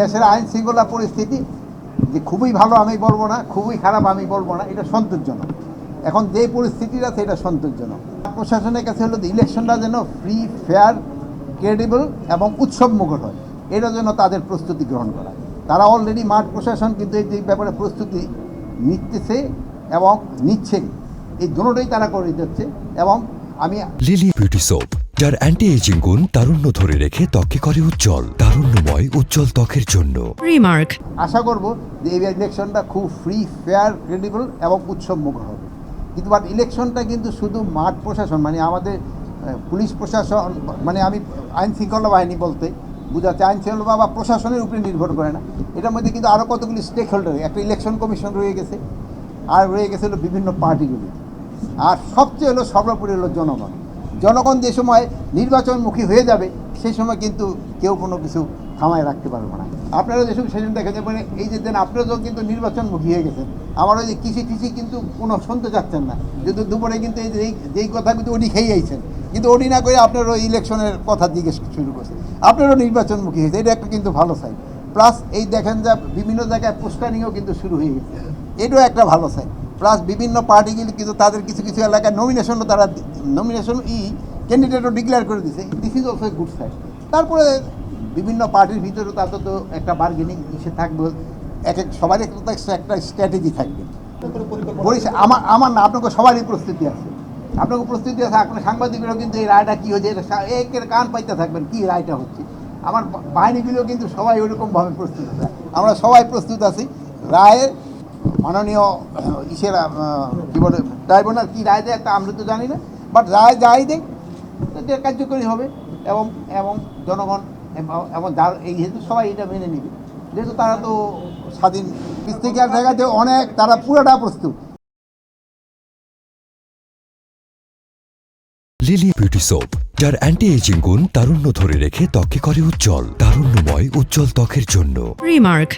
দেশের আইন শৃঙ্খলা পরিস্থিতি যে খুবই ভালো আমি বলব না, খুবই খারাপ আমি বলব না, এটা সন্তোষজনক। এখন যে পরিস্থিতিটা সেটা সন্তোষজনক। প্রশাসনের কাছে হলো ইলেকশনটা যেন ফ্রি ফেয়ার ক্রেডিবল এবং উৎসব মুখর হয়, এটা যেন তাদের প্রস্তুতি গ্রহণ করা তারা অলরেডি মাঠ প্রশাসন, কিন্তু এই ব্যাপারে প্রস্তুতি নিতেছে এবং নিচ্ছে এই দুটোই তারা করে দিচ্ছে এবং আমি লিলি বিউটি সোপ যার অ্যান্টি এজিং গুণ তারুণ্য ধরে রেখে ত্বকে করে উজ্জ্বল তারুণ্যময় উজ্জ্বল ত্বকের জন্য। Remark. আশা করব যে এই ইলেকশনটা খুব ফ্রি ফেয়ার ক্রেডিবল এবং উৎসব মুখর হবে। কিন্তু বাট ইলেকশনটা কিন্তু শুধু মাঠ প্রশাসন মানে আমাদের পুলিশ প্রশাসন মানে আমি আইন শৃঙ্খলা বাহিনী বলতে বুঝাচ্ছে আইন শৃঙ্খলা বা প্রশাসনের উপরে নির্ভর করে না। এটার মধ্যে কিন্তু আরও কতগুলি স্টেক হোল্ডার একটা ইলেকশন কমিশন রয়ে গেছে আর রয়ে গেছে হলো বিভিন্ন পার্টিগুলি আর সবচেয়ে হলো সর্বোপরি হলো জনগণ। জনগণ যে সময় নির্বাচনমুখী হয়ে যাবে সেই সময় কিন্তু কেউ কোনো কিছু থামায় রাখতে পারবে না। আপনারা যেসব সেদিন দেখেন যে মানে এই যে দেন আপনারা যখন কিন্তু নির্বাচনমুখী হয়ে গেছেন। আমার ওই যে কৃষি কৃষি কিন্তু কোনো শুনতে চাচ্ছেন না। কিন্তু দুপুরে কিন্তু এই যে যেই কথা কিন্তু উনি খেয়ে আইছেন। কিন্তু উনি না করে আপনার ওই ইলেকশনের কথা জিজ্ঞেস শুরু করছেন আপনারও নির্বাচনমুখী হয়েছে, এটা একটা কিন্তু ভালো সাইড প্লাস এই দেখেন যে বিভিন্ন জায়গায় পোস্টারিংও কিন্তু শুরু হয়ে গেছে। এটাও একটা ভালো সাইড প্লাস বিভিন্ন পার্টিগুলি কিন্তু তাদের কিছু কিছু এলাকায় নমিনেশনও তারা নমিনেশন ই ক্যান্ডিডেটও ডিক্লেয়ার করে দিছে। This is also good side তারপরে বিভিন্ন পার্টির ভিতরে তাদের তো একটা বার্গেনিং ইসে থাকবে। এক এক, সবারই একটা স্ট্র্যাটেজি থাকবে। আমার আমার না, আপনাকে সবারই প্রস্তুতি আছে। আপনাকে প্রস্তুতি আছে, আপনার সাংবাদিকরাও কিন্তু এই রায়টা কী হয়েছে একের কান পাইতে থাকবেন, কী রায়টা হচ্ছে? আমার বা- বাহিনীগুলো কিন্তু সবাই ওইরকমভাবে প্রস্তুত আছে। আমরা সবাই প্রস্তুত আছি। রায়ের মাননীয় ইসের কী বলে ট্রাইব্যুনাল কী রায় দেয় তা আমরা তো জানি না বাট রায় যাই দেয় কার্যকরী হবে এবং এবং জনগণ এবং- এবং যার এই যেহেতু সবাই এটা মেনে নেবে যেহেতু তারা তো স্বাধীন ইস্তেকার জায়গাতে অনেক তারা পুরোটা প্রস্তুত লিলি বিউটি সোপ যার অ্যান্টি এজিং গুণ তারুণ্য ধরে রেখে ত্বকে করে উজ্জ্বল তারুণ্যময় উজ্জ্বল ত্বকের জন্য Remark.